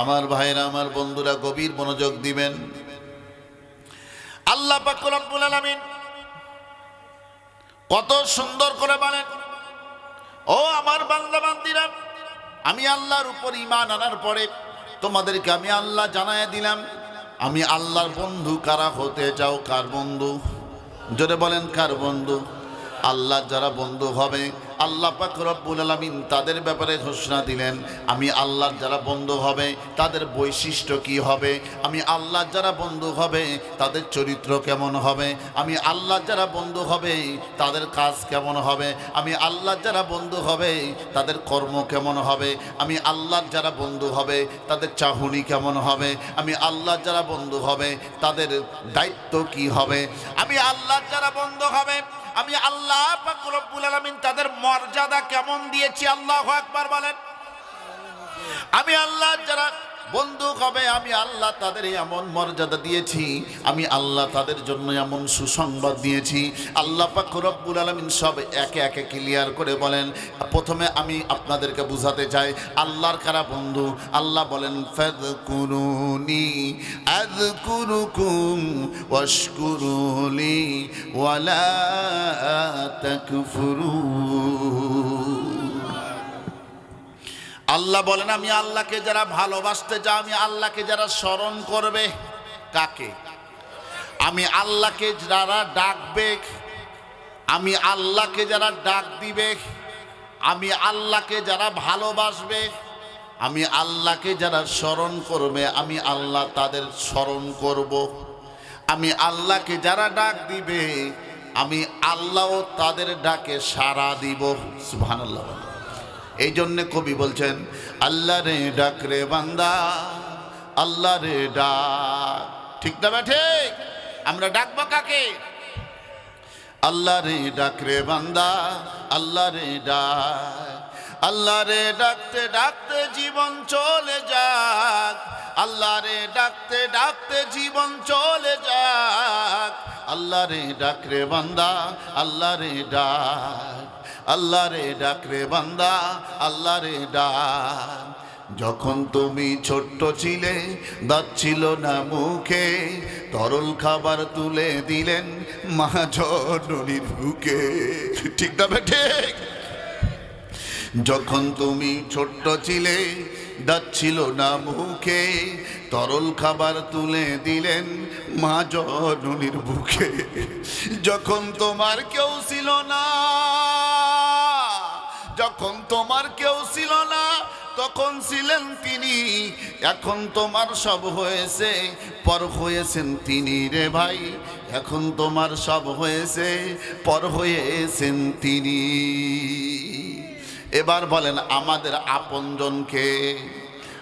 আমার ভাইরা আমার বন্ধুরা গভীর মনোযোগ দিবেন। আল্লাহ পাক রব্বুল আলামিন কত সুন্দর করে বলেন, ও আমার বান্দা বান্দিরা আমি আল্লাহর উপর ইমান আনার পরে তোমাদেরকে আমি আল্লাহ জানায় দিলাম, আমি আল্লাহর বন্ধু কারা হতে চাও? কার বন্ধু? জোরে বলেন, কার বন্ধু? আল্লাহ যারা বন্ধু হবে, আল্লাহ পাক রব্বুল আলামিন তাদের ব্যাপারে ঘোষণা দিলেন, আমি আল্লাহর যারা বন্ধু হবে, তাদের বৈশিষ্ট্য কি হবে? আমি আল্লাহ যারা বন্ধু হবে, তাদের চরিত্র কেমন হবে? আমি আল্লাহ যারা বন্ধু হবে, তাদের কাজ কেমন হবে? আমি আল্লাহ যারা বন্ধু হবে, তাদের কর্ম কেমন হবে? আমি আল্লাহর যারা বন্ধু হবে, তাদের চাহুনি কেমন হবে? আমি আল্লাহ যারা বন্ধু হবে, তাদের দায়িত্ব কি হবে? আমি আল্লাহর যারা বন্ধু হবে আমি আল্লাহ রব্বুল আলামিন তাদের মর্যাদা কেমন দিয়েছি? আল্লাহ একবার বলেন। আমি আল্লাহ যারা বন্ধু হবে, আমি আল্লাহ তাদের এমন মর্যাদা দিয়েছি, আমি আল্লাহ তাদের জন্য এমন সুসংবাদ দিয়েছি। আল্লাহ পাক আলামিন সব একে একে ক্লিয়ার করে বলেন, প্রথমে আমি আপনাদেরকে বুঝাতে চাই, আল্লাহর কারা বন্ধু? আল্লাহ বলেন ফাযকুরুনি আযকুরুকুম ওয়াশকুরুলি ওয়ালা তাকফুরুন। আল্লাহ বলেন, আমি আল্লাহকে যারা ভালোবাসতে চাও আমি আল্লাহকে যারা স্মরণ করবে, কাকে? আমি আল্লাহকে যারা ডাকবে, আমি আল্লাহকে যারা ডাক দিবে, আমি আল্লাহকে যারা ভালোবাসবে, আমি আল্লাহকে যারা স্মরণ করবে, আমি আল্লাহ তাদের স্মরণ করব। আমি আল্লাহকে যারা ডাক দিবে, আমি আল্লাহও তাদের ডাকে সাড়া দিব। সুবহানাল্লাহ। এই জন্য কবি বলছেন, আল্লাহ রে ডাক রে বান্দা, আল্লাহ রে ডাক। ঠিক না ব্যাঠে আমরা ডাকবো কাকে? আল্লাহ রে ডাক রে বান্দা, আল্লাহ রে ডাক। আল্লাহ রে ডাকতে ডাকতে জীবন চলে যাক। আল্লাহ রে ডাকতে ডাকতে জীবন চলে যাক। আল্লাহ রে ডাক রে বান্দা আল্লাহ রে ডাক আল্লাহ রে ডাক রে বান্দা আল্লাহ রে ডাক। যখন তুমি ছোট্ট ছিলে, দাঁত ছিল না মুখে, তরল খাবার তুলে দিলেন মা বুকে। ঠিক না ঠিক? যখন তুমি ছোট্ট ছিলে দাঁত ছিল না মুখে। তরল খাবার তুলে দিলেন মা জননীর বুকে। যখন তোমার কেউ ছিল না, যখন তোমার কেউ ছিল না, তখন ছিলেন তিনি। এখন তোমার সব হয়েছে, পর হয়েছেন তিনি রে ভাই। এখন তোমার সব হয়েছে, পর হয়েছেন তিনি। এবার বলেন আমাদের আপনজনকে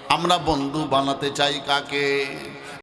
আমরা বন্ধু বানাতে চাই কাকে?